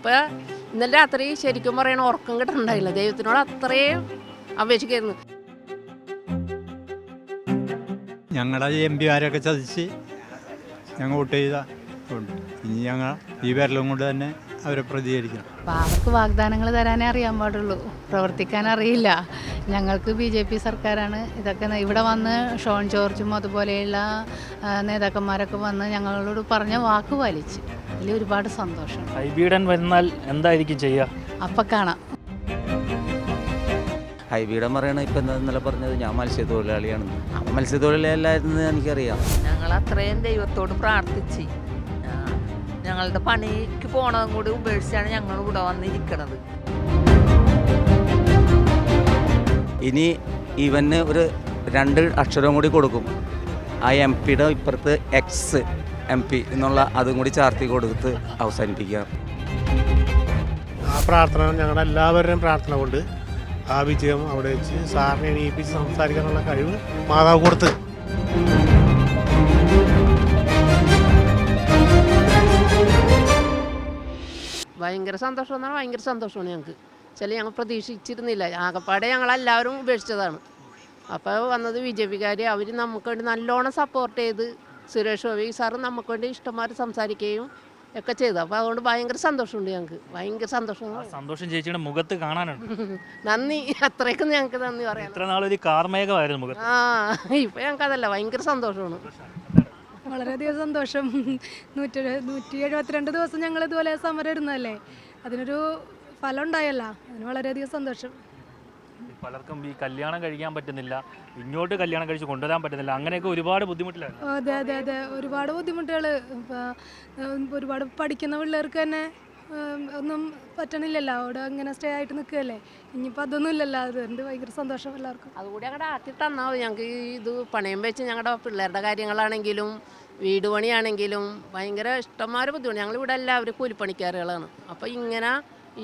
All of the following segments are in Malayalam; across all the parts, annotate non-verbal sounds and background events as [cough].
ഇപ്പം ഇന്നലെ രാത്രി ശരിക്കും പറയണ ഉറക്കം കിട്ടണ്ടായില്ല. ദൈവത്തിനോട് അത്രയും അപേക്ഷിക്കായിരുന്നു. ഞങ്ങളുടെ എം പിമാരൊക്കെ ചതിച്ച് ഞങ്ങൾ വോട്ട് ചെയ്ത. ഉണ്ട് ഇനി ഞങ്ങൾ ഈ വിരലും കൊണ്ട് തന്നെ അവരെ പ്രതികരിക്കണം. അപ്പം അവർക്ക് വാഗ്ദാനങ്ങൾ തരാനേ അറിയാൻ പാടുള്ളൂ. പ്രവർത്തിക്കാൻ അറിയില്ല. ഞങ്ങൾക്ക് ബി ജെ പി സർക്കാരാണ്. ഇതൊക്കെ ഇവിടെ വന്ന് ഷോൺ ജോർജും അതുപോലെയുള്ള നേതാക്കന്മാരൊക്കെ വന്ന് ഞങ്ങളോട് പറഞ്ഞ വാക്ക് പാലിച്ച്. അതിൽ ഒരുപാട് സന്തോഷം. ഹൈബീഡൻ വന്നാൽ എന്തായിരിക്കും ചെയ്യുക അപ്പം കാണാം. ഹൈബീഡൻ പറയണ ഇപ്പം എന്താ ഇന്നലെ പറഞ്ഞത്? ഞാൻ മത്സ്യത്തൊഴിലാളിയാണെന്ന് അപ്പം മത്സ്യത്തൊഴിലാളിയല്ലായിരുന്നു എനിക്കറിയാം. ഞങ്ങൾ അത്രയും ദൈവത്തോട് പ്രാർത്ഥിച്ച്. ഞങ്ങളുടെ പണിക്ക് പോണതും കൂടി ഉപേക്ഷിച്ചാണ് ഞങ്ങൾ ഇവിടെ വന്നിരിക്കണത്. ഇനി ഇവന് ഒരു രണ്ട് അക്ഷരം കൂടി കൊടുക്കും. ആ എം പിയുടെ ഇപ്പുറത്ത് എക്സ് എം പി എന്നുള്ള അതും കൂടി ചാർത്തി കൊടുത്ത് അവസാനിപ്പിക്കുക ആ പ്രാർത്ഥന ഞങ്ങളുടെ എല്ലാവരുടെയും പ്രാർത്ഥന കൊണ്ട് ആ വിജയം അവിടെ വെച്ച് സാറിനെ എണീപ്പിച്ച് സംസാരിക്കാനുള്ള കഴിവ് മാതാവ് കൊടുത്ത്. ഭയങ്കര സന്തോഷം എന്നാൽ ഭയങ്കര സന്തോഷമാണ് ഞങ്ങൾക്ക്. ചില ഞങ്ങൾ പ്രതീക്ഷിച്ചിരുന്നില്ല. ആകപ്പാടെ ഞങ്ങളെല്ലാവരും ഉപേക്ഷിച്ചതാണ്. അപ്പോൾ വന്നത് ബി ജെ പിക്കാർ അവർ നമുക്ക് വേണ്ടി നല്ലോണം സപ്പോർട്ട് ചെയ്ത് സുരേഷ് ഗോപി സാറ് നമുക്ക് വേണ്ടി ഇഷ്ടംമാർ സംസാരിക്കുകയും ഒക്കെ ചെയ്തു. അപ്പോൾ അതുകൊണ്ട് ഭയങ്കര സന്തോഷമുണ്ട് ഞങ്ങൾക്ക്. ഭയങ്കര സന്തോഷം. സന്തോഷം ചേച്ചിയുടെ മുഖത്ത് കാണാനുണ്ട്. [laughs] നന്ദി. അത്രയ്ക്കും ഞങ്ങൾക്ക് നന്ദി പറയാം ഇത്ര നാളൊരു കാർമേഘമായിരുന്നു മുഖത്ത്. ആ ഇപ്പം ഞങ്ങൾക്ക് അതല്ല ഭയങ്കര സന്തോഷമാണ്. വളരെയധികം സന്തോഷം. [laughs] നൂറ്റി നൂറ്റി എഴുപത്തിരണ്ട് ദിവസം ഞങ്ങൾ ഇതുപോലെ സമരം ഇരുന്നതല്ലേ അതിനൊരു ഫലം ഉണ്ടായല്ല. അതിന് വളരെയധികം സന്തോഷം. പലർക്കും ഈ കല്യാണം കഴിക്കാൻ പറ്റുന്നില്ല ഇങ്ങോട്ട് കല്യാണം കഴിച്ച് കൊണ്ടുവരാൻ പറ്റുന്നില്ല അങ്ങനെയൊക്കെ ഒരുപാട് ബുദ്ധിമുട്ടിലാണ് അതെ അതെ അതെ. ഒരുപാട് ബുദ്ധിമുട്ടുകൾ ഒരുപാട് പഠിക്കുന്ന പിള്ളേർക്ക് തന്നെ ഒന്നും പറ്റണില്ലല്ലോ. അവിടെ അങ്ങനെ സ്റ്റേ ആയിട്ട് നിൽക്കുകയല്ലേ? ഇനിയിപ്പോൾ അതൊന്നും ഇല്ലല്ലോ. അതുകൊണ്ട് ഭയങ്കര സന്തോഷം എല്ലാവർക്കും. അതുകൂടി ഞങ്ങളുടെ ആക്കി തന്നാൽ മതി. ഞങ്ങൾക്ക് ഈ ഇത് പണയം വെച്ച് ഞങ്ങളുടെ പിള്ളേരുടെ കാര്യങ്ങളാണെങ്കിലും വീട് പണിയാണെങ്കിലും ഭയങ്കര ഇഷ്ടംമാരെ ബുദ്ധിമുട്ട്. ഞങ്ങൾ ഇവിടെ എല്ലാവരും കൂലിപ്പണിക്കാരുകളാണ്. അപ്പോൾ ഇങ്ങനെ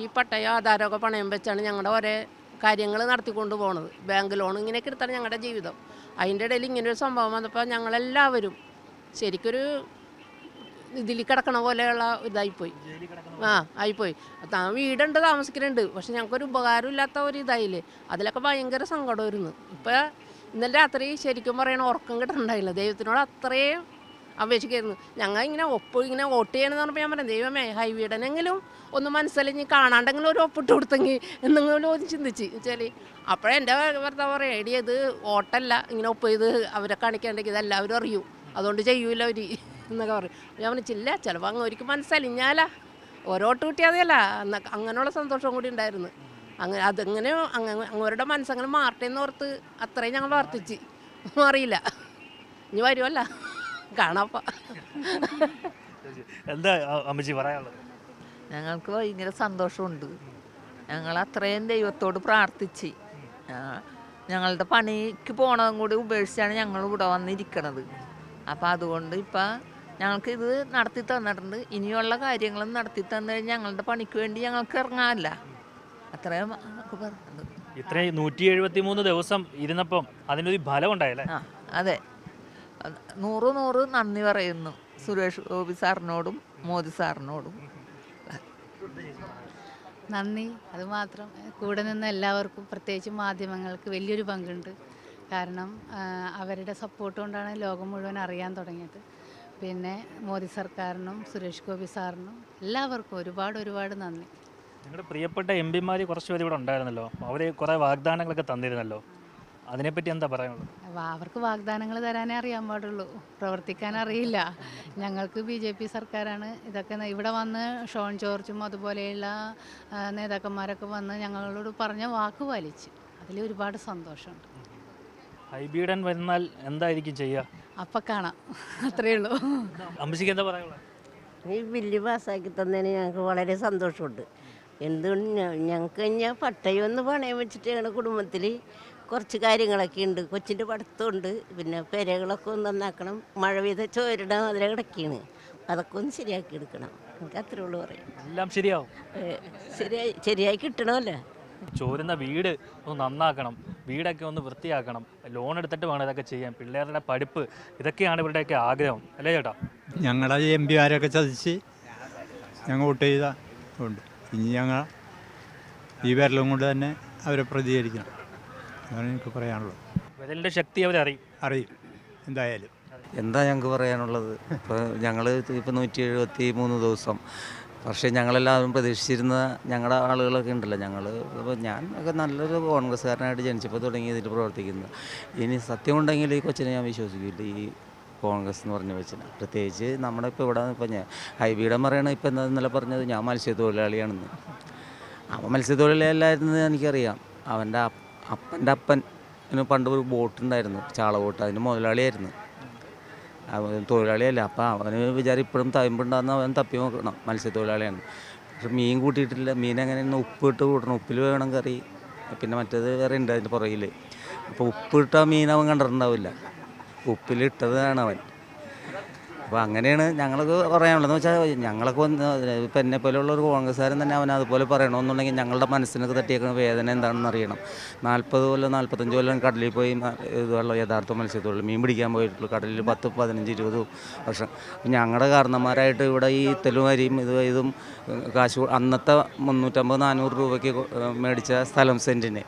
ഈ പട്ടയോ ആധാരമൊക്കെ പണയം വെച്ചാണ് ഞങ്ങളുടെ ഒരേ കാര്യങ്ങൾ നടത്തിക്കൊണ്ട് പോകണത് ബാങ്ക് ലോൺ ഇങ്ങനെയൊക്കെ എടുത്താണ് ഞങ്ങളുടെ ജീവിതം. അതിന്റെ ഇടയിൽ ഇങ്ങനൊരു സംഭവം വന്നപ്പോൾ ഞങ്ങളെല്ലാവരും ശരിക്കൊരു ഇതിൽ കിടക്കണ പോലെയുള്ള ഇതായിപ്പോയി. ആ ആയിപ്പോയി. താ വീടുണ്ട് താമസിക്കുന്നുണ്ട് പക്ഷെ ഞങ്ങൾക്കൊരു ഉപകാരമില്ലാത്ത ഒരു ഇതായില്ലേ? അതിലൊക്കെ ഭയങ്കര സങ്കടമായിരുന്നു ഇപ്പം ഇന്നലെ രാത്രി ശരിക്കും പറയണ ഉറക്കം കിട്ടണ്ടായില്ല ദൈവത്തിനോട് അത്രയും അപേക്ഷിക്കായിരുന്നു. ഞങ്ങൾ ഇങ്ങനെ ഒപ്പ് ഇങ്ങനെ വോട്ട് ചെയ്യണമെന്ന് പറഞ്ഞപ്പോൾ ഞാൻ പറഞ്ഞു ദൈവമേ ഹൈവീഡനെങ്കിലും ഒന്ന് മനസ്സിലഞ്ഞ് കാണാണ്ടെങ്കിലും ഒരു ഒപ്പിട്ട് കൊടുത്തെങ്കിൽ എന്നെങ്കിലും ഒന്ന് ചിന്തിച്ച്. വെച്ചാൽ അപ്പോഴേ എന്റെ ഭർത്താവ് പറയാം എടി ഇത് വോട്ടല്ല ഇങ്ങനെ ഒപ്പ് ചെയ്ത് അവരെ കാണിക്കാണ്ടെങ്കിൽ ഇതെല്ലാവരും അറിയൂ. അതുകൊണ്ട് ചെയ്യൂല അവർ എന്നൊക്കെ പറയും ഞാൻ പറഞ്ഞു ചില്ല ചിലപ്പോൾ അങ്ങ് ഒരിക്കൽ മനസ്സലിഞ്ഞാലാ. ഓരോട്ട് കിട്ടിയതല്ല എന്നൊക്കെ അങ്ങനെയുള്ള സന്തോഷം കൂടി ഉണ്ടായിരുന്നു. അങ്ങനെ അതെങ്ങനെ അങ്ങനെ അങ്ങവരുടെ മനസ്സങ്ങനെ മാറട്ടെ എന്ന് ഓർത്ത് അത്രയും ഞങ്ങൾ പ്രാർത്ഥിച്ച് അറിയില്ല. ഇനി വരുമല്ല കാണാപ്പ എന്താ അമ്മച്ചി പറയാനുള്ളത്? ഞങ്ങൾക്ക് ഭയങ്കര സന്തോഷമുണ്ട്. ഞങ്ങൾ അത്രയും ദൈവത്തോട് പ്രാർത്ഥിച്ച് ഞങ്ങളുടെ പണിക്ക് പോണതും കൂടി ഉപേക്ഷിച്ചാണ് ഞങ്ങൾ ഇവിടെ വന്നിരിക്കണത്. അപ്പോൾ അതുകൊണ്ട് ഇപ്പം ഞങ്ങൾക്ക് ഇത് നടത്തി തന്നിട്ടുണ്ട്. ഇനിയുള്ള കാര്യങ്ങളും നടത്തി തന്നു കഴിഞ്ഞാൽ ഞങ്ങളുടെ പണിക്ക് വേണ്ടി ഞങ്ങൾക്ക് ഇറങ്ങാമല്ല അത്രയും പറഞ്ഞത് ഇത്രയും നൂറ്റി എഴുപത്തി മൂന്ന് ദിവസം ഇരുന്നപ്പം അതിനൊരു ഫലം ഉണ്ടായല്ലേ? അത്. നൂറ് നൂറ് നന്ദി പറയുന്നു സുരേഷ് ഗോപി സാറിനോടും മോദി സാറിനോടും. നന്ദി. അതുമാത്രം കൂടെ നിന്ന് എല്ലാവർക്കും പ്രത്യേകിച്ച് മാധ്യമങ്ങൾക്ക് വലിയൊരു പങ്കുണ്ട്. കാരണം അവരുടെ സപ്പോർട്ട് കൊണ്ടാണ് ലോകം മുഴുവൻ അറിയാൻ തുടങ്ങിയത്. പിന്നെ മോദി സർക്കാരിനും സുരേഷ് ഗോപി സാറിനും എല്ലാവർക്കും ഒരുപാട് ഒരുപാട് നന്ദി. നിങ്ങളുടെ പ്രിയപ്പെട്ട എം പിമാർ കുറച്ച് പേര് ഇവിടെ ഉണ്ടായിരുന്നല്ലോ. അവർ കുറേ വാഗ്ദാനങ്ങളൊക്കെ തന്നിരുന്നല്ലോ. അതിനെപ്പറ്റി എന്താ പറയാനുള്ളത്? അവർക്ക് വാഗ്ദാനങ്ങൾ തരാനേ അറിയാൻ പാടുള്ളൂ. പ്രവർത്തിക്കാൻ അറിയില്ല. ഞങ്ങൾക്ക് ബി ജെ പി സർക്കാരാണ്. ഇതൊക്കെ ഇവിടെ വന്ന് ഷോൺ ജോർജും അതുപോലെയുള്ള നേതാക്കന്മാരൊക്കെ വന്ന് ഞങ്ങളോട് പറഞ്ഞ വാക്ക് പാലിച്ച് അതിൽ ഒരുപാട് സന്തോഷമുണ്ട്. ഹൈബീഡൻ വന്നാൽ എന്തായിരിക്കും ചെയ്യുക അപ്പം കാണാം. അത്രയേ ഉള്ളൂ. അമ്മച്ചിക്ക് എന്താ പറയാനുള്ളത്? ഈ ബില്ല് പാസ്സാക്കി തന്നതിന് ഞങ്ങൾക്ക് വളരെ സന്തോഷമുണ്ട്. എന്തുകൊണ്ട് ഞങ്ങൾക്ക് ഞങ്ങൾക്ക് കഴിഞ്ഞാൽ പട്ടയൊന്ന് പണയം വെച്ചിട്ട് ഞങ്ങളുടെ കുടുംബത്തിൽ കുറച്ച് കാര്യങ്ങളൊക്കെ ഉണ്ട്. കൊച്ചിന്റെ പഠിത്തമുണ്ട്. പിന്നെ പെരകളൊക്കെ ഒന്ന് നന്നാക്കണം. മഴ പെയ്ത ചോരിടാൻ അതിലെ കിടക്കുകയാണ് അതൊക്കെ ഒന്ന് ശരിയാക്കി എടുക്കണം. എനിക്ക് അത്രേ ഉള്ളൂ പറയും എല്ലാം ശരിയാവും. ശരിയായി ശരിയായി കിട്ടണമല്ലോ? ചോരുന്ന വീട് ഒന്ന് നന്നാക്കണം. വീടൊക്കെ ഒന്ന് വൃത്തിയാക്കണം. ലോൺ എടുത്തിട്ട് വേണം ഇതൊക്കെ ചെയ്യാൻ. പിള്ളേരുടെ പഠിപ്പ് ഇതൊക്കെയാണ് ഇവരുടെയൊക്കെ ആഗ്രഹം. അല്ലേ ചേട്ടാ? ഞങ്ങളുടെ എം പിമാരൊക്കെ ചതിച്ച് ഞങ്ങൾ വോട്ട് ചെയ്ത. ഉണ്ട് ഇനി ഞങ്ങൾ ഈ വിരലും കൊണ്ട് തന്നെ അവരെ പ്രതികരിക്കണം. അതാണ് എനിക്ക് പറയാനുള്ളത്. വിരലിന്റെ ശക്തി അവരറിയും അറിയും. എന്തായാലും. എന്താ ഞങ്ങൾക്ക് പറയാനുള്ളത്? ഇപ്പോൾ ഞങ്ങൾ ഇപ്പോൾ നൂറ്റി എഴുപത്തി മൂന്ന് ദിവസം. പക്ഷേ ഞങ്ങളെല്ലാവരും പ്രതീക്ഷിച്ചിരുന്ന ഞങ്ങളുടെ ആളുകളൊക്കെ ഉണ്ടല്ലോ. ഞങ്ങൾ അപ്പോൾ ഞാൻ ഒക്കെ നല്ലൊരു കോൺഗ്രസ്സുകാരനായിട്ട് ജനിച്ചപ്പോൾ തുടങ്ങി ഇതിൽ പ്രവർത്തിക്കുന്നത് ഇനി സത്യമുണ്ടെങ്കിൽ ഈ കൊച്ചിനെ ഞാൻ വിശ്വസിക്കില്ല. ഈ കോൺഗ്രസ് എന്ന് പറഞ്ഞ വെച്ചിന് പ്രത്യേകിച്ച് നമ്മുടെ ഇപ്പോൾ ഇവിടെ ഇപ്പം ഞാൻ ഹൈബീഡം പറയണ ഇപ്പോൾ എന്താ ഇന്നലെ പറഞ്ഞത്? ഞാൻ മത്സ്യത്തൊഴിലാളിയാണെന്ന്. അപ്പോൾ മത്സ്യത്തൊഴിലാളിയല്ലായിരുന്നു എനിക്കറിയാം. അവന്റെ അപ്പ- അപ്പന്റെ അപ്പൻ പണ്ട് ഒരു ബോട്ടുണ്ടായിരുന്നു ചാള ബോട്ട് അതിന് മുതലാളിയായിരുന്നു തൊഴിലാളിയല്ല. അപ്പം അവന് വിചാരം ഇപ്പോഴും തയമ്പുണ്ടാകുന്ന അവൻ തപ്പി നോക്കണം. മത്സ്യത്തൊഴിലാളിയാണ്. പക്ഷെ മീൻ കൂട്ടിയിട്ടില്ല. മീൻ എങ്ങനെ ഉപ്പിട്ട് കൂട്ടണം? ഉപ്പിൽ വേണം കറി. പിന്നെ മറ്റേത് വേറെ ഉണ്ട് അതിന്റെ പുറകിൽ അപ്പോൾ ഉപ്പിട്ട മീൻ അവൻ കണ്ടിട്ടുണ്ടാവില്ല. ഉപ്പിലിട്ടതാണ് അവൻ. അപ്പോൾ അങ്ങനെയാണ് ഞങ്ങൾക്ക് പറയാനുള്ളത്. എന്ന് വെച്ചാൽ ഞങ്ങളൊക്കെ ഇപ്പം എന്നെ പോലെയുള്ള ഒരു കോൺഗ്രസ്സുകാരൻ തന്നെ അവൻ അതുപോലെ പറയണമെന്നുണ്ടെങ്കിൽ ഞങ്ങളുടെ മനസ്സിനൊക്കെ തട്ടിയേക്കുന്ന വേദന എന്താണെന്ന് അറിയണം. നാൽപ്പത് കൊല്ലം നാൽപ്പത്തഞ്ച് കൊല്ലം കടലിൽ പോയി ഇതുള്ള യഥാർത്ഥ മത്സ്യത്തൊഴിൽ മീൻ പിടിക്കാൻ പോയിട്ടുള്ളൂ കടലിൽ പത്ത് പതിനഞ്ച് ഇരുപത് വർഷം. ഞങ്ങളുടെ കാരണന്മാരായിട്ട് ഇവിടെ ഈ തെലുവരിയും ഇത് ഇതും കാശ് അന്നത്തെ മുന്നൂറ്റമ്പത് നാനൂറ് രൂപയ്ക്ക് മേടിച്ച സ്ഥലം സെന്റിന്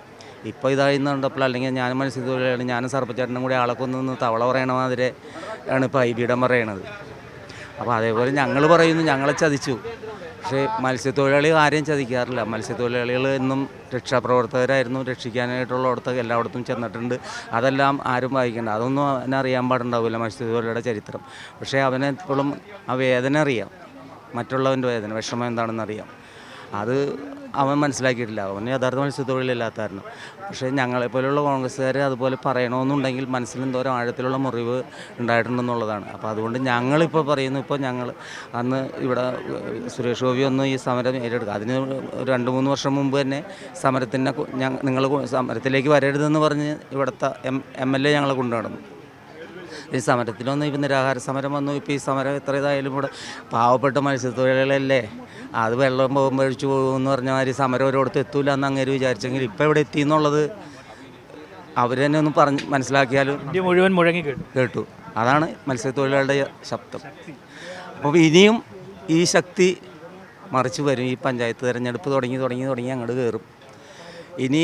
ഇപ്പോൾ ഇതായിരുന്നുണ്ടപ്പോൾ അല്ലെങ്കിൽ ഞാനും മത്സ്യത്തൊഴിലാളിയാണ് ഞാനും സർപ്പച്ചേട്ടനും കൂടി ആളെ കൊന്നു തവള പറയണ മാതിരി ആണ് ഇപ്പോൾ ഐബിയുടെ പറയണത്. അപ്പോൾ അതേപോലെ ഞങ്ങൾ പറയുന്നു ഞങ്ങളെ ചതിച്ചു. പക്ഷേ മത്സ്യത്തൊഴിലാളി ആരെയും ചതിക്കാറില്ല. മത്സ്യത്തൊഴിലാളികൾ എന്നും രക്ഷാപ്രവർത്തകരായിരുന്നു രക്ഷിക്കാനായിട്ടുള്ള രക്ഷിക്കാനായിട്ടുള്ളിടത്ത് എല്ലായിടത്തും ചെന്നിട്ടുണ്ട്. അതെല്ലാം ആരും വായിക്കേണ്ട. അതൊന്നും അറിയാൻ പാടുണ്ടാവില്ല മത്സ്യത്തൊഴിലാളിയുടെ ചരിത്രം. പക്ഷേ അവനെ ഇപ്പോഴും ആ വേദന അറിയാം. മറ്റുള്ളവന്റെ വേദന വിഷമം എന്താണെന്ന് അറിയാം. അത് അവൻ മനസ്സിലാക്കിയിട്ടില്ല. അവൻ യഥാർത്ഥ മത്സ്യത്തൊഴിലില്ലാത്തായിരുന്നു പക്ഷേ ഞങ്ങളെപ്പോലുള്ള കോൺഗ്രസ്സുകാർ അതുപോലെ പറയണമെന്നുണ്ടെങ്കിൽ മനസ്സിൽ എന്തോരം ആഴത്തിലുള്ള മുറിവ് ഉണ്ടായിട്ടുണ്ടെന്നുള്ളതാണ്. അപ്പോൾ അതുകൊണ്ട് ഞങ്ങളിപ്പോൾ പറയുന്നു ഇപ്പോൾ ഞങ്ങൾ അന്ന് ഇവിടെ സുരേഷ് ഗോപി ഒന്ന് ഈ സമരം ഏറ്റെടുക്കുക. അതിന് രണ്ട് മൂന്ന് വർഷം മുമ്പ് തന്നെ സമരത്തിനെ നിങ്ങൾ സമരത്തിലേക്ക് വരരുതെന്ന് പറഞ്ഞ് ഇവിടുത്തെ എം എം എൽ എ ഞങ്ങളെ കൊണ്ടു നടന്നു ഈ സമരത്തിലൊന്നും ഇപ്പം നിരാഹാര സമരം വന്നു. ഇപ്പോൾ ഈ സമരം എത്ര ഇതായാലും ഇവിടെ പാവപ്പെട്ട മത്സ്യത്തൊഴിലാളികളല്ലേ? അത് വെള്ളം പോകുമ്പോൾ ഒഴിച്ചു പോകുമെന്ന് പറഞ്ഞ മാതിരി സമരം ഒരിടത്ത് എത്തൂല എന്ന് അങ്ങനെ വിചാരിച്ചെങ്കിൽ ഇപ്പോൾ ഇവിടെ എത്തി എന്നുള്ളത് അവർ തന്നെ ഒന്ന് പറഞ്ഞ് മനസ്സിലാക്കിയാലും ഇന്ത്യ മുഴുവൻ മുഴങ്ങി കേട്ടു. കേട്ടു. അതാണ് മത്സ്യത്തൊഴിലാളിയുടെ ശബ്ദം. അപ്പോൾ ഇനിയും ഈ ശക്തി മറിച്ച് വരും. ഈ പഞ്ചായത്ത് തിരഞ്ഞെടുപ്പ് തുടങ്ങി തുടങ്ങി തുടങ്ങി അങ്ങോട്ട് കയറും ഇനി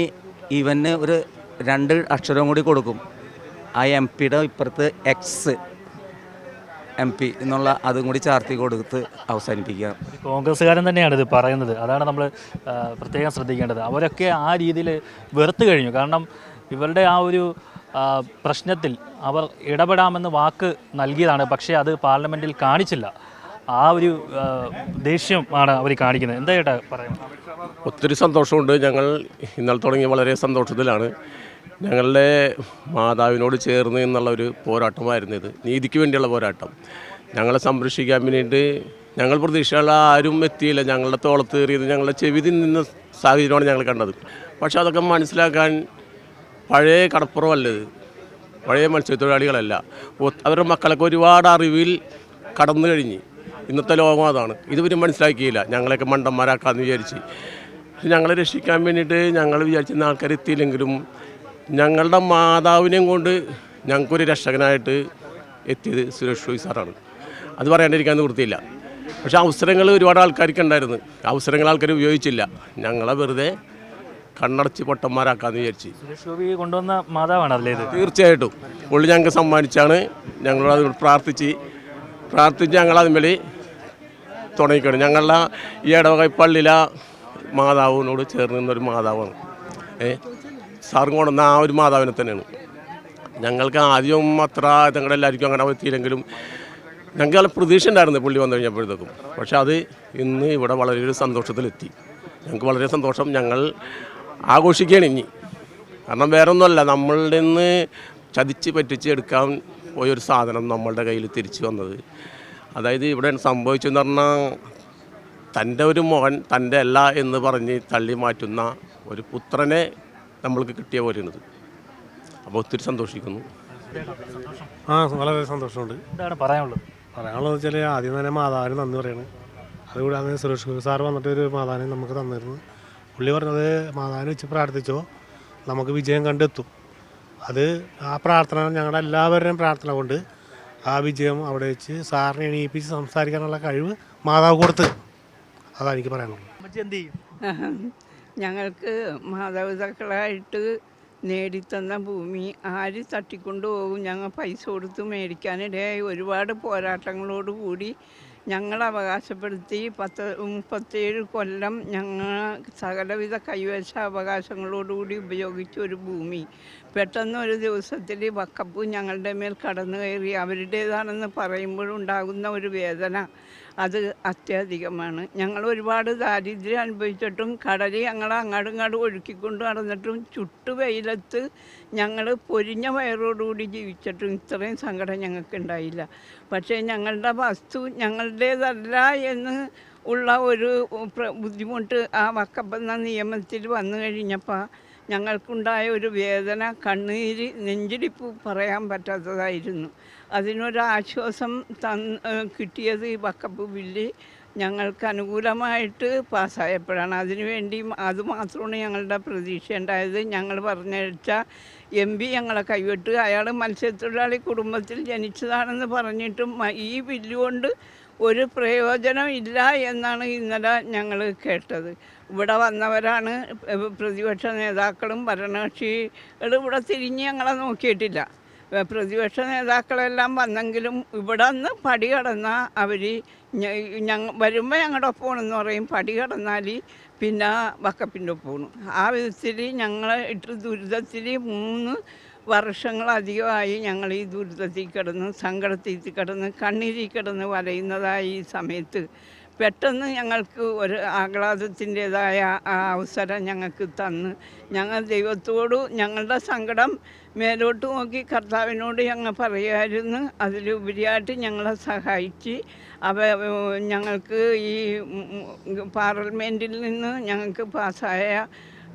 ഇവന് ഒരു രണ്ട് അക്ഷരം കൂടി കൊടുക്കും. ആ എം പിയുടെ ഇപ്പുറത്ത് എക്സ് എം പി എന്നുള്ള അതും കൂടി ചാർത്തി കൊടുത്ത് അവസാനിപ്പിക്കുക. കോൺഗ്രസ്സുകാരൻ തന്നെയാണ് ഇത് പറയുന്നത്. അതാണ് നമ്മൾ പ്രത്യേകം ശ്രദ്ധിക്കേണ്ടത്. അവരൊക്കെ ആ രീതിയിൽ വെറുത്ത് കഴിഞ്ഞു. കാരണം ഇവരുടെ ആ ഒരു പ്രശ്നത്തിൽ അവർ ഇടപെടാമെന്ന് വാക്ക് നൽകിയതാണ്. പക്ഷേ അത് പാർലമെന്റിൽ കാണിച്ചില്ല. ആ ഒരു ദേഷ്യമാണ് ദേഷ്യം ആണ് അവർ കാണിക്കുന്നത്. എന്താ ചേട്ടാ പറയുന്നത്? ഒത്തിരി സന്തോഷമുണ്ട്. ഞങ്ങൾ ഇന്നലെ തുടങ്ങി വളരെ സന്തോഷത്തിലാണ്. ഞങ്ങളുടെ മാതാവിനോട് ചേർന്ന് എന്നുള്ള ഒരു പോരാട്ടമായിരുന്നു ഇത്. നീതിക്ക് വേണ്ടിയുള്ള പോരാട്ടം. ഞങ്ങളെ സംരക്ഷിക്കാൻ വേണ്ടിയിട്ട് ഞങ്ങൾ പ്രതീക്ഷയുള്ള ആരും എത്തിയില്ല. ഞങ്ങളുടെ തോളത്ത് കയറിയത് ഞങ്ങളുടെ ചെവി നിന്ന സാഹചര്യമാണ് ഞങ്ങൾ കണ്ടത്. പക്ഷേ അതൊക്കെ മനസ്സിലാക്കാൻ പഴയ കടപ്പുറമല്ലത് പഴയ മത്സ്യത്തൊഴിലാളികളല്ല. അവരുടെ മക്കളൊക്കെ ഒരുപാട് അറിവിൽ കടന്നു കഴിഞ്ഞ്. ഇന്നത്തെ ലോകം അതാണ്. ഇതുവരും മനസ്സിലാക്കിയില്ല. ഞങ്ങളെയൊക്കെ മണ്ടന്മാരാക്കാമെന്ന് വിചാരിച്ച്. ഞങ്ങളെ രക്ഷിക്കാൻ വേണ്ടിയിട്ട് ഞങ്ങൾ വിചാരിച്ചിരുന്ന ആൾക്കാർ എത്തിയില്ലെങ്കിലും ഞങ്ങളുടെ മാതാവിനെയും കൊണ്ട് ഞങ്ങൾക്കൊരു രക്ഷകനായിട്ട് എത്തിയത് സുരേഷ് ഗോപി സാറാണ്. അത് പറയാണ്ടിരിക്കാൻ നിവൃത്തിയില്ല. പക്ഷേ അവസരങ്ങൾ ഒരുപാട് ആൾക്കാർക്ക് ഉണ്ടായിരുന്നു. അവസരങ്ങൾ ആൾക്കാർ ഉപയോഗിച്ചില്ല. ഞങ്ങളെ വെറുതെ കണ്ണടച്ച് പൊട്ടന്മാരാക്കാന്ന് വിചാരിച്ച്. സുരേഷ് ഗോപി കൊണ്ടുവന്ന മാതാവാണ് അതിലേത് തീർച്ചയായിട്ടും. പുള്ളി ഞങ്ങൾക്ക് സമ്മാനിച്ചാണ് ഞങ്ങളോട് അത് പ്രാർത്ഥിച്ച് പ്രാർത്ഥിച്ച് ഞങ്ങൾ അതിന്മേൽ തുടങ്ങിക്കണം. ഞങ്ങളുടെ ഈ ഇടവകை പള്ളിയിലെ മാതാവിനോട് ചേർന്ന് നിന്നൊരു മാതാവാണ്. ഏ? സാറും കൊണ്ടുവന്ന ആ ഒരു മാതാവിനെ തന്നെയാണ്. ഞങ്ങൾക്ക് ആദ്യം അത്ര ഞങ്ങളുടെ എല്ലാവർക്കും അങ്ങനെ എത്തിയില്ലെങ്കിലും ഞങ്ങൾക്ക് നല്ല പ്രതീക്ഷ ഉണ്ടായിരുന്നു പുള്ളി വന്നു കഴിഞ്ഞപ്പോഴത്തേക്കും. പക്ഷെ അത് ഇന്ന് ഇവിടെ വളരെ ഒരു സന്തോഷത്തിലെത്തി. ഞങ്ങൾക്ക് വളരെ സന്തോഷം. ഞങ്ങൾ ആഘോഷിക്കുകയാണ് ഇനി. കാരണം വേറെ ഒന്നുമല്ല നമ്മളുടെ നിന്ന് ചതിച്ച് പറ്റിച്ച് എടുക്കാൻ പോയൊരു സാധനം നമ്മളുടെ കയ്യിൽ തിരിച്ചു വന്നത്. അതായത് ഇവിടെ സംഭവിച്ചെന്ന് പറഞ്ഞാൽ തന്റെ ഒരു മകൻ തന്റെ അല്ല എന്ന് പറഞ്ഞ് തള്ളി മാറ്റുന്ന ഒരു പുത്രനെ നമ്മൾക്ക് കിട്ടിയ പോലെ പോലെയാണിത്. അപ്പോൾ ഒത്തിരി സന്തോഷിക്കുന്നു. ആ വളരെ സന്തോഷമുണ്ട്. എന്താണ് പറയാനുള്ളത്? പറയാനുള്ളത് വെച്ചാൽ ആദ്യം തന്നെ മാതാവിന് നന്ദി പറയണം. അതുകൂടാതെ സുരേഷ് ഗോപി സാർ വന്നിട്ട് ഒരു മാതാവിനെ നമുക്ക് തന്നിരുന്നു. പുള്ളി പറഞ്ഞത് മാതാവിനെ വെച്ച് പ്രാർത്ഥിച്ചോ നമുക്ക് വിജയം കണ്ടെത്തും. അത് ആ പ്രാർത്ഥന ഞങ്ങളുടെ എല്ലാവരുടെയും പ്രാർത്ഥന കൊണ്ട് ആ വിജയം അവിടെ വെച്ച് സാറിനെ എണീപ്പിച്ച് സംസാരിക്കാനുള്ള കഴിവ് മാതാവ് കൊടുത്ത്. അതാണ് എനിക്ക് പറയാനുള്ളത്. എന്ത് ചെയ്യും? [laughs] ഞങ്ങൾക്ക് മാതാപിതാക്കളായിട്ട് നേടിത്തന്ന ഭൂമി ആര് തട്ടിക്കൊണ്ടു പോകും ഞങ്ങൾ പൈസ കൊടുത്ത് മേടിക്കാനിടയായി ഒരുപാട് പോരാട്ടങ്ങളോട് കൂടി ഞങ്ങൾ അവകാശപ്പെടുത്തി പത്ത് മുപ്പത്തേഴ് കൊല്ലം ഞങ്ങൾ സകലവിധ കൈവശ അവകാശങ്ങളോടുകൂടി ഉപയോഗിച്ച ഒരു ഭൂമി. പെട്ടെന്ന് ഒരു ദിവസത്തിൽ വക്കപ്പ് ഞങ്ങളുടെ മേൽ കടന്നു കയറി അവരുടേതാണെന്ന് പറയുമ്പോഴുണ്ടാകുന്ന ഒരു വേദന. അത് അത്യധികമാണ്. ഞങ്ങൾ ഒരുപാട് ദാരിദ്ര്യം അനുഭവിച്ചിട്ടും കടൽ ഞങ്ങൾ അങ്ങാടും ഇങ്ങാടും ഒഴുക്കിക്കൊണ്ട് നടന്നിട്ടും ചുട്ടു വെയിലത്ത് ഞങ്ങൾ പൊരിഞ്ഞ വയറോടുകൂടി ജീവിച്ചിട്ടും ഇത്രയും സങ്കടം ഞങ്ങൾക്ക് ഉണ്ടായില്ല. പക്ഷേ ഞങ്ങളുടെ വസ്തു ഞങ്ങളുടേതല്ല എന്ന് ഉള്ള ഒരു ബുദ്ധിമുട്ട് ആ വക്കപ്പെന്ന നിയമത്തിൽ വന്നു കഴിഞ്ഞപ്പോൾ ഞങ്ങൾക്കുണ്ടായ ഒരു വേദന കണ്ണീര് നെഞ്ചിടിപ്പ് പറയാൻ പറ്റാത്തതായിരുന്നു. അതിനൊരാശ്വാസം തന്ന് കിട്ടിയത് ഈ വക്കപ്പ് ബില്ല് ഞങ്ങൾക്ക് അനുകൂലമായിട്ട് പാസ്സായപ്പോഴാണ്. അതിനുവേണ്ടി അതുമാത്രമാണ് ഞങ്ങളുടെ പ്രതീക്ഷ ഉണ്ടായത്. ഞങ്ങൾ പറഞ്ഞയച്ച എം പി ഞങ്ങളെ കൈവിട്ട് അയാൾ മത്സ്യത്തൊഴിലാളി കുടുംബത്തിൽ ജനിച്ചതാണെന്ന് പറഞ്ഞിട്ടും ഈ ബില്ലുകൊണ്ട് ഒരു പ്രയോജനം ഇല്ല എന്നാണ് ഇന്നലെ ഞങ്ങൾ കേട്ടത്. ഇവിടെ വന്നവരാണ് പ്രതിപക്ഷ നേതാക്കളും ഭരണകക്ഷികളും ഇവിടെ തിരിഞ്ഞ് ഞങ്ങളെ നോക്കിയിട്ടില്ല. പ്രതിപക്ഷ നേതാക്കളെല്ലാം വന്നെങ്കിലും ഇവിടെ നിന്ന് പടി കടന്നാൽ അവർ ഞങ്ങൾ വരുമ്പോൾ ഞങ്ങളുടെ ഒപ്പമാണെന്ന് പറയും. പടി കടന്നാൽ പിന്നെ വക്കപ്പിന്റെ ഒപ്പമാണ് ആ വിധത്തിൽ ഞങ്ങൾ ഇട്ട് ദുരിതത്തിൽ മൂന്ന് വർഷങ്ങളധികമായി ഞങ്ങൾ ഈ ദുരിതത്തിൽ കിടന്ന് സങ്കടത്തിൽ കിടന്ന് കണ്ണീരിൽ കിടന്ന് വലയുന്നതായി ഈ സമയത്ത് പെട്ടെന്ന് ഞങ്ങൾക്ക് ഒരു ആഹ്ലാദത്തിന്റെതായ ആ അവസരം ഞങ്ങൾക്ക് തന്ന്. ഞങ്ങൾ ദൈവത്തോട് ഞങ്ങളുടെ സങ്കടം മേലോട്ട് നോക്കി കർത്താവിനോട് ഞങ്ങൾ പറയുമായിരുന്നു. അതിലുപരിയായിട്ട് ഞങ്ങളെ സഹായിച്ച് അവ ഞങ്ങൾക്ക് ഈ പാർലമെന്റിൽ നിന്ന് ഞങ്ങൾക്ക് പാസ്സായ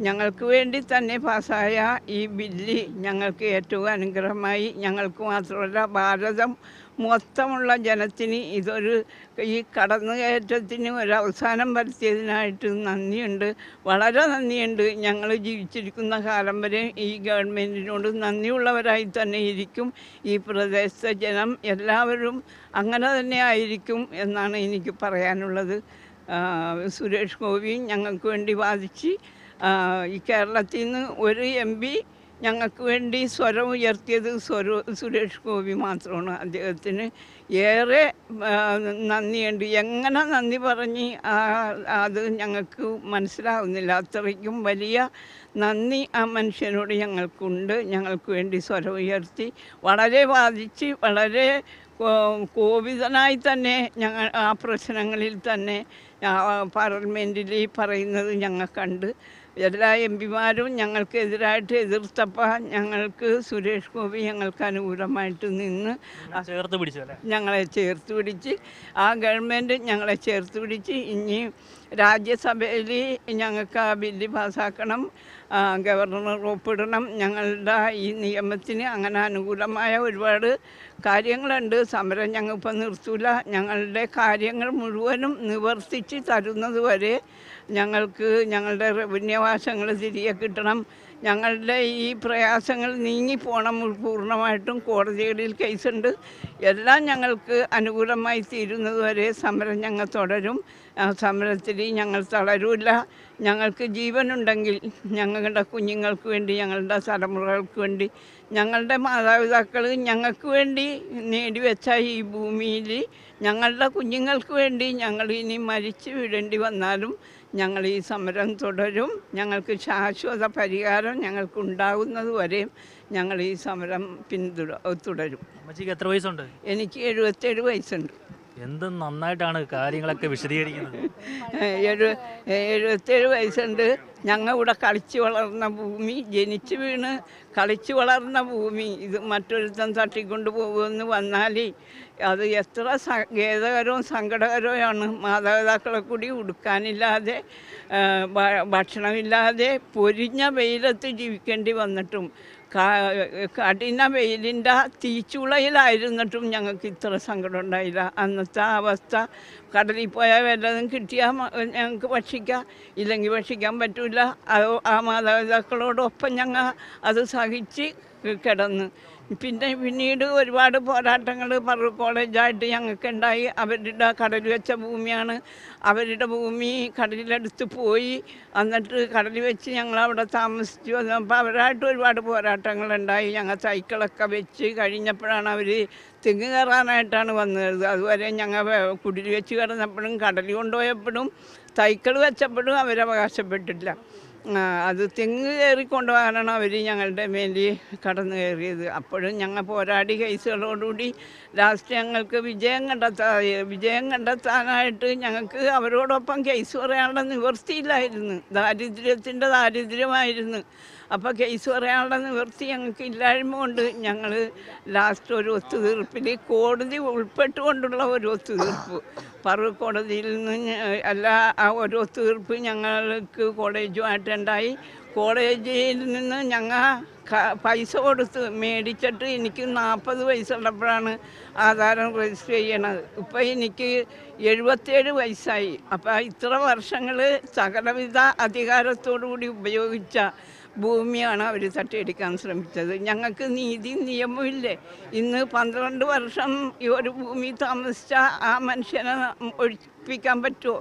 ഞങ്ങൾക്ക് വേണ്ടി തന്നെ പാസ്സായ ഈ ബില്ല് ഞങ്ങൾക്ക് ഏറ്റവും അനുഗ്രഹമായി. ഞങ്ങൾക്ക് മാത്രമല്ല ഭാരതം മൊത്തമുള്ള ജനത്തിന് ഇതൊരു ഈ കടന്നുകയറ്റത്തിന് ഒരു അവസാനം വരുത്തിയതിനായിട്ട് നന്ദിയുണ്ട്. വളരെ നന്ദിയുണ്ട്. ഞങ്ങൾ ജീവിച്ചിരിക്കുന്ന കാലം വരെ ഈ ഗവൺമെന്റിനോട് നന്ദിയുള്ളവരായി തന്നെ ഇരിക്കും. ഈ പ്രദേശത്തെ ജനം എല്ലാവരും അങ്ങനെ തന്നെ ആയിരിക്കും എന്നാണ് എനിക്ക് പറയാനുള്ളത്. സുരേഷ് ഗോപി ഞങ്ങൾക്ക് വേണ്ടി വാദിച്ച് ഈ കേരളത്തിൽ നിന്ന് ഒരു എം പി ഞങ്ങൾക്ക് വേണ്ടി സ്വരം ഉയർത്തിയത് സ്വര സുരേഷ് ഗോപി മാത്രമാണ്. അദ്ദേഹത്തിന് ഏറെ നന്ദിയുണ്ട്. എങ്ങനെ നന്ദി പറഞ്ഞ് അത് ഞങ്ങൾക്ക് മനസ്സിലാവുന്നില്ല. അത്രയ്ക്കും വലിയ നന്ദി ആ മനുഷ്യനോട് ഞങ്ങൾക്കുണ്ട്. ഞങ്ങൾക്ക് വേണ്ടി സ്വരം ഉയർത്തി വളരെ ബാധിച്ച് വളരെ കോപിതനായി തന്നെ ഞങ്ങൾ ആ പ്രശ്നങ്ങളിൽ തന്നെ പാർലമെന്റിൽ പറയുന്നത് ഞങ്ങൾ കണ്ട് എല്ലാ എം പിമാരും ഞങ്ങൾക്ക് എതിരായിട്ട് എതിർത്തപ്പോൾ ഞങ്ങൾക്ക് സുരേഷ് ഗോപി ഞങ്ങൾക്ക് അനുകൂലമായിട്ട് നിന്ന് ചേർത്ത് പിടിച്ചല്ലേ ഞങ്ങളെ ചേർത്ത് പിടിച്ച് ആ ഗവൺമെന്റ് ഞങ്ങളെ ചേർത്ത് പിടിച്ച് ഇനി രാജ്യസഭയിൽ ഞങ്ങൾക്ക് ആ ബില്ല് പാസ്സാക്കണം ഗവർണർ ഒപ്പിടണം. ഞങ്ങളുടെ ഈ നിയമത്തിന് അങ്ങനെ അനുകൂലമായ ഒരുപാട് കാര്യങ്ങളുണ്ട്. സമരം ഞങ്ങളിപ്പോൾ നിർത്തൂല. ഞങ്ങളുടെ കാര്യങ്ങൾ മുഴുവനും നിവർത്തിച്ച് തരുന്നത് വരെ ഞങ്ങൾക്ക് ഞങ്ങളുടെ റവന്യവാസങ്ങൾ തിരികെ കിട്ടണം. ഞങ്ങളുടെ ഈ പ്രയാസങ്ങൾ നീങ്ങിപ്പോണം പൂർണമായിട്ടും കോടതികളിൽ കേസുണ്ട്. എല്ലാം ഞങ്ങൾക്ക് അനുകൂലമായി തീരുന്നത് വരെ സമരം ഞങ്ങൾ തുടരും. സമരത്തിൽ ഞങ്ങൾ തളരൂല്ല ഞങ്ങൾക്ക് ജീവനുണ്ടെങ്കിൽ ഞങ്ങളുടെ കുഞ്ഞുങ്ങൾക്ക് വേണ്ടി ഞങ്ങളുടെ തലമുറകൾക്ക് വേണ്ടി ഞങ്ങളുടെ മാതാപിതാക്കൾ ഞങ്ങൾക്ക് വേണ്ടി നേടിവെച്ച ഈ ഭൂമിയിൽ ഞങ്ങളുടെ കുഞ്ഞുങ്ങൾക്ക് വേണ്ടി ഞങ്ങൾ ഇനി മരിച്ചു വിടേണ്ടി വന്നാലും ഞങ്ങൾ ഈ സമരം തുടരും. ഞങ്ങൾക്ക് ശാശ്വത പരിഹാരം ഞങ്ങൾക്ക് ഉണ്ടാകുന്നത് വരെയും ഞങ്ങൾ ഈ സമരം പിന്തുട തുടരും. അമ്മച്ചിക്ക് എത്ര വയസ്സുണ്ട്? എനിക്ക് എഴുപത്തേഴ് വയസ്സുണ്ട്. എന്ത് നന്നായിട്ടാണ് കാര്യങ്ങളൊക്കെ വിശദീകരിക്കുന്നത്. എഴു എഴുപത്തേഴ് വയസ്സുണ്ട്. ഞങ്ങൾ ഇവിടെ കളിച്ചു വളർന്ന ഭൂമി ജനിച്ചു വീണ് കളിച്ചു വളർന്ന ഭൂമി. ഇത് മറ്റൊരുത്തം തട്ടിക്കൊണ്ട് പോകുമെന്ന് വന്നാൽ അത് എത്ര ഖേദകരവും സങ്കടകരവുമാണ്. മാതാപിതാക്കളെ കൂടി ഉടുക്കാനില്ലാതെ ഭക്ഷണമില്ലാതെ പൊരിഞ്ഞ വെയിലത്ത് ജീവിക്കേണ്ടി വന്നിട്ടും കഠിന വെയിലിന്റെ തീച്ചുളയിലായിരുന്നിട്ടും ഞങ്ങൾക്ക് ഇത്ര സങ്കടം ഉണ്ടായില്ല. അന്നത്തെ അവസ്ഥ കടലിൽ പോയാൽ വല്ലതും കിട്ടിയാൽ ഞങ്ങൾക്ക് ഭക്ഷിക്കാം ഇല്ലെങ്കിൽ ഭക്ഷിക്കാൻ പറ്റില്ല അത് ആ മാതാപിതാക്കളോടൊപ്പം ഞങ്ങൾ അത് സഹിച്ച് കിടന്ന്. പിന്നെ പിന്നീട് ഒരുപാട് പോരാട്ടങ്ങൾ പറവൂർ കോളേജായിട്ട് ഞങ്ങൾക്ക് ഉണ്ടായി അവരുടെ കടൽ വെച്ച ഭൂമിയാണ്. അവരുടെ ഭൂമി കടലിലെടുത്ത് പോയി. എന്നിട്ട് കടൽ വെച്ച് ഞങ്ങൾ അവിടെ താമസിച്ചു. അപ്പോൾ അവരായിട്ട് ഒരുപാട് പോരാട്ടങ്ങളുണ്ടായി. ഞങ്ങൾ സൈക്കിളൊക്കെ വെച്ച് കഴിഞ്ഞപ്പോഴാണ് അവർ തെങ്ങ് കയറാനായിട്ടാണ് വന്നത്. അതുവരെ ഞങ്ങൾ കുടിൽ വെച്ച് കിടന്നപ്പോഴും കടൽ കൊണ്ടുപോയപ്പോഴും തൈക്കൾ വെച്ചപ്പോഴും അവരവകാശപ്പെട്ടില്ല അത് തെങ്ങ് കയറി കൊണ്ടുപോകാനാണ് അവർ ഞങ്ങളുടെ മേലിൽ കടന്നു കയറിയത്. അപ്പോഴും ഞങ്ങൾ പോരാടി കേസുകളോടുകൂടി ലാസ്റ്റ് ഞങ്ങൾക്ക് വിജയം കണ്ടെത്താ വിജയം കണ്ടെത്താനായിട്ട് ഞങ്ങൾക്ക് അവരോടൊപ്പം കേസ് പറയാനുള്ള നിവൃത്തിയില്ലായിരുന്നു. ദാരിദ്ര്യത്തിന്റെ ദാരിദ്ര്യമായിരുന്നു. അപ്പോൾ കേസ് പറയാനുള്ള നിവൃത്തി ഞങ്ങൾക്ക് ഇല്ലായ്മ കൊണ്ട് ഞങ്ങൾ ലാസ്റ്റ് ഒരു ഒത്തുതീർപ്പിൽ കോടതി ഉൾപ്പെട്ടുകൊണ്ടുള്ള ഒരു ഒത്തുതീർപ്പ്. പറവ് കോടതിയിൽ നിന്ന് അല്ല ആ ഒരു ഒത്തുതീർപ്പ് ഞങ്ങൾക്ക് കോളേജുമായിട്ടുണ്ടായി കോളേജിൽ നിന്ന് ഞങ്ങൾ പൈസ കൊടുത്ത് മേടിച്ചിട്ട് എനിക്ക് നാൽപ്പത് വയസ്സുള്ളപ്പോഴാണ് ആധാരം രജിസ്റ്റർ ചെയ്യണത്. ഇപ്പം എനിക്ക് എഴുപത്തേഴ് വയസ്സായി. അപ്പോൾ ഇത്ര വർഷങ്ങൾ സകലവിധ അധികാരത്തോടു കൂടി ഉപയോഗിച്ച ഭൂമിയാണ് അവർ തട്ടിയെടുക്കാൻ ശ്രമിച്ചത്. ഞങ്ങൾക്ക് നീതി നിയമമില്ലേ? ഇന്ന് പന്ത്രണ്ട് വർഷം ഈ ഒരു ഭൂമി താമസിച്ച ആ മനുഷ്യനെ ഒഴിപ്പിക്കാൻ പറ്റുമോ?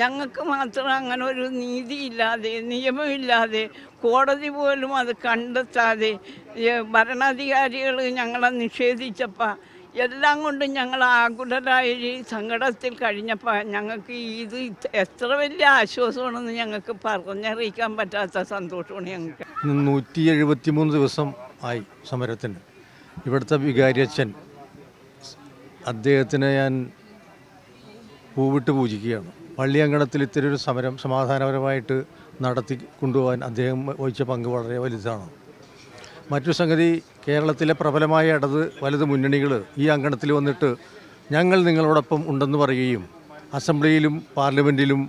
ഞങ്ങൾക്ക് മാത്രം അങ്ങനെ ഒരു നീതിയില്ലാതെ നിയമമില്ലാതെ കോടതി പോലും അത് കണ്ടെത്താതെ ഭരണാധികാരികൾ ഞങ്ങളെ നിഷേധിച്ചപ്പോൾ എല്ലാം കൊണ്ടും ഞങ്ങൾ ആകുലരായി സങ്കടത്തിൽ കഴിഞ്ഞപ്പോൾ ഞങ്ങൾക്ക് ഇത് എത്ര വലിയ ആശ്വാസമാണെന്ന് ഞങ്ങൾക്ക് പറഞ്ഞറിയിക്കാൻ പറ്റാത്ത സന്തോഷമാണ് ഞങ്ങൾക്ക്. നൂറ്റി എഴുപത്തി മൂന്ന് ദിവസം ആയി സമരത്തിന്. ഇവിടുത്തെ വികാരിയച്ഛൻ അദ്ദേഹത്തിനെ ഞാൻ പൂവിട്ട് പൂജിക്കുകയാണ്. പള്ളിയങ്കണത്തിൽ ഇത്തരം ഒരു സമരം സമാധാനപരമായിട്ട് നടത്തി കൊണ്ടുപോകാൻ അദ്ദേഹം വഹിച്ച പങ്ക് വളരെ വലുതാണ്. മറ്റു സംഗതി കേരളത്തിലെ പ്രബലമായ ഇടത് വലത് മുന്നണികൾ ഈ അങ്കണത്തിൽ വന്നിട്ട് ഞങ്ങൾ നിങ്ങളോടൊപ്പം ഉണ്ടെന്ന് പറയുകയും അസംബ്ലിയിലും പാർലമെന്റിലും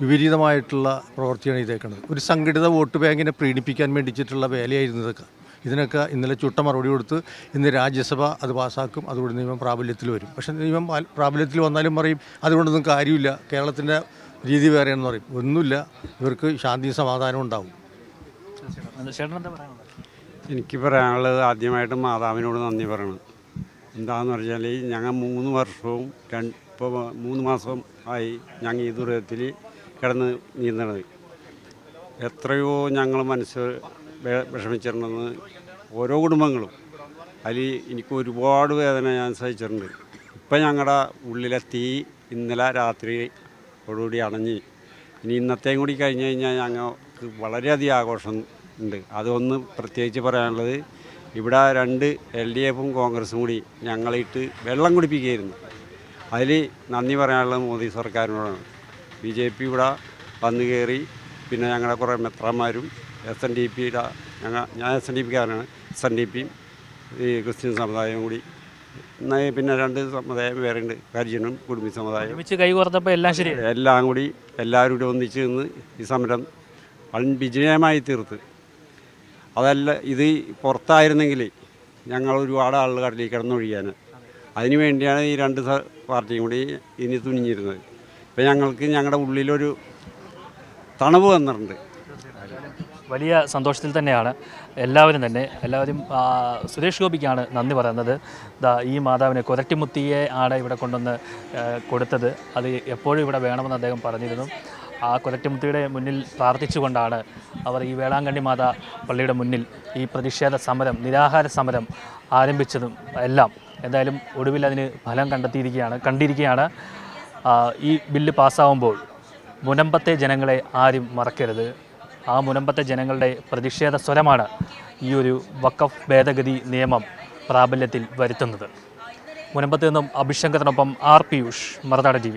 വിപരീതമായിട്ടുള്ള പ്രവൃത്തിയാണ് ഇതേക്കുന്നത് ഒരു സംഘടിത വോട്ട് ബാങ്കിനെ പ്രീണിപ്പിക്കാൻ വേണ്ടിയിട്ടുള്ള വേലയായിരുന്നു ഇതൊക്കെ. ഇതിനൊക്കെ ഇന്നലെ ചുട്ട മറുപടി കൊടുത്ത് ഇന്ന് രാജ്യസഭ അത് പാസ്സാക്കും അതുകൊണ്ട് നിയമം പ്രാബല്യത്തിൽ വരും. പക്ഷേ നിയമം പ്രാബല്യത്തിൽ വന്നാലും പറയും അതുകൊണ്ടൊന്നും കാര്യമില്ല. കേരളത്തിന്റെ രീതി വേറെയാണെന്ന് പറയും. ഒന്നുമില്ല. ഇവർക്ക് ശാന്തിയും സമാധാനവും ഉണ്ടാവും. ചേട്ടൻ എന്താ പറയാനുള്ളത്? എനിക്ക് പറയാനുള്ളത് ആദ്യമായിട്ട് മാതാവിനോട് നന്ദി പറയണം. എന്താണെന്ന് പറഞ്ഞാൽ ഞങ്ങൾ മൂന്ന് വർഷവും രണ്ട് ഇപ്പോൾ മൂന്ന് മാസം ആയി ഞങ്ങൾ ഈ ദുരിതത്തിൽ കിടന്ന് നീന്തണത് എത്രയോ ഞങ്ങൾ മനസ്സ് വിഷമിച്ചിട്ടുണ്ടെന്ന് ഓരോ കുടുംബങ്ങളും. അതിൽ എനിക്ക് ഒരുപാട് വേദന ഞാൻ സഹിച്ചിട്ടുണ്ട്. ഇപ്പം ഞങ്ങളുടെ ഉള്ളിലെ തീ ഇന്നലെ രാത്രിയോടുകൂടി അണഞ്ഞ്. ഇനി ഇന്നത്തെയും കൂടി കഴിഞ്ഞ് കഴിഞ്ഞാൽ ഞങ്ങൾക്ക് വളരെയധികം ആഘോഷം ഉണ്ട്. അതൊന്ന് പ്രത്യേകിച്ച് പറയാനുള്ളത് ഇവിടെ രണ്ട് എൽ ഡി എഫും കോൺഗ്രസും കൂടി ഞങ്ങളിട്ട് വെള്ളം കുടിപ്പിക്കുകയായിരുന്നു. അതിൽ നന്ദി പറയാനുള്ളത് മോദി സർക്കാരിനോടാണ്. ബി ജെ പി ഇവിടെ വന്നു കയറി പിന്നെ ഞങ്ങളുടെ കുറേ മെത്രന്മാരും എസ് എൻ ഡി പിയുടെ ഞങ്ങൾ ഞാൻ എസ് എൻ ഡി പിക്കാരനാണ്. എസ് എൻ ഡി പിയും ഈ ക്രിസ്ത്യൻ സമുദായവും കൂടി. പിന്നെ രണ്ട് സമുദായം വേറെ ഉണ്ട് ഹരിജനും കുടുംബി സമുദായം. കൈ കോർത്തപ്പോൾ എല്ലാം ശരി എല്ലാം കൂടി എല്ലാവരും കൂടി ഒന്നിച്ച് നിന്ന് ഈ സമരം വൺ വിജയമായി തീർത്ത്. അതല്ല ഇത് പുറത്തായിരുന്നെങ്കിൽ ഞങ്ങൾ ഒരുപാട് ആളുകൾ കടലിൽ കിടന്നൊഴിയാൻ. അതിനു വേണ്ടിയാണ് ഈ രണ്ട് പാർട്ടിയും കൂടി ഇനി തുനിഞ്ഞിരുന്നത്. ഇപ്പം ഞങ്ങൾക്ക് ഞങ്ങളുടെ ഉള്ളിലൊരു തണവ് വന്നിട്ടുണ്ട്. വലിയ സന്തോഷത്തിൽ തന്നെയാണ് എല്ലാവരും തന്നെ. എല്ലാവരും സുരേഷ് ഗോപിക്കാണ് നന്ദി പറയുന്നത്. ദാ ഈ മാതാവിനെ കൊരട്ടിമുത്തിയെ ആണ് ഇവിടെ കൊണ്ടുവന്ന് കൊടുത്തത്. അത് എപ്പോഴും ഇവിടെ വേണമെന്ന് അദ്ദേഹം പറഞ്ഞിരുന്നു. ആ കൊരട്ടിമുത്തിയുടെ മുന്നിൽ പ്രാർത്ഥിച്ചുകൊണ്ടാണ് അവർ ഈ വേളാങ്കണ്ണി മാതാ പള്ളിയുടെ മുന്നിൽ ഈ പ്രതിഷേധ സമരം നിരാഹാര സമരം ആരംഭിച്ചതും എല്ലാം എന്തായാലും ഒടുവിൽ അതിന് ഫലം കണ്ടെത്തിയിരിക്കുകയാണ് കണ്ടിരിക്കുകയാണ്. ഈ ബില്ല് പാസ്സാവുമ്പോൾ മുനമ്പത്തെ ജനങ്ങളെ ആരും മറക്കരുത്. ആ മുനമ്പത്തെ ജനങ്ങളുടെ പ്രതിഷേധ സ്വരമാണ് ഈ ഒരു വക്കഫ് ഭേദഗതി നിയമം പ്രാബല്യത്തിൽ വരുത്തുന്നത്. മുനമ്പത്ത് നിന്നും അഭിശങ്കറിനൊപ്പം ആർ പിയൂഷ് മറുനാട് ടി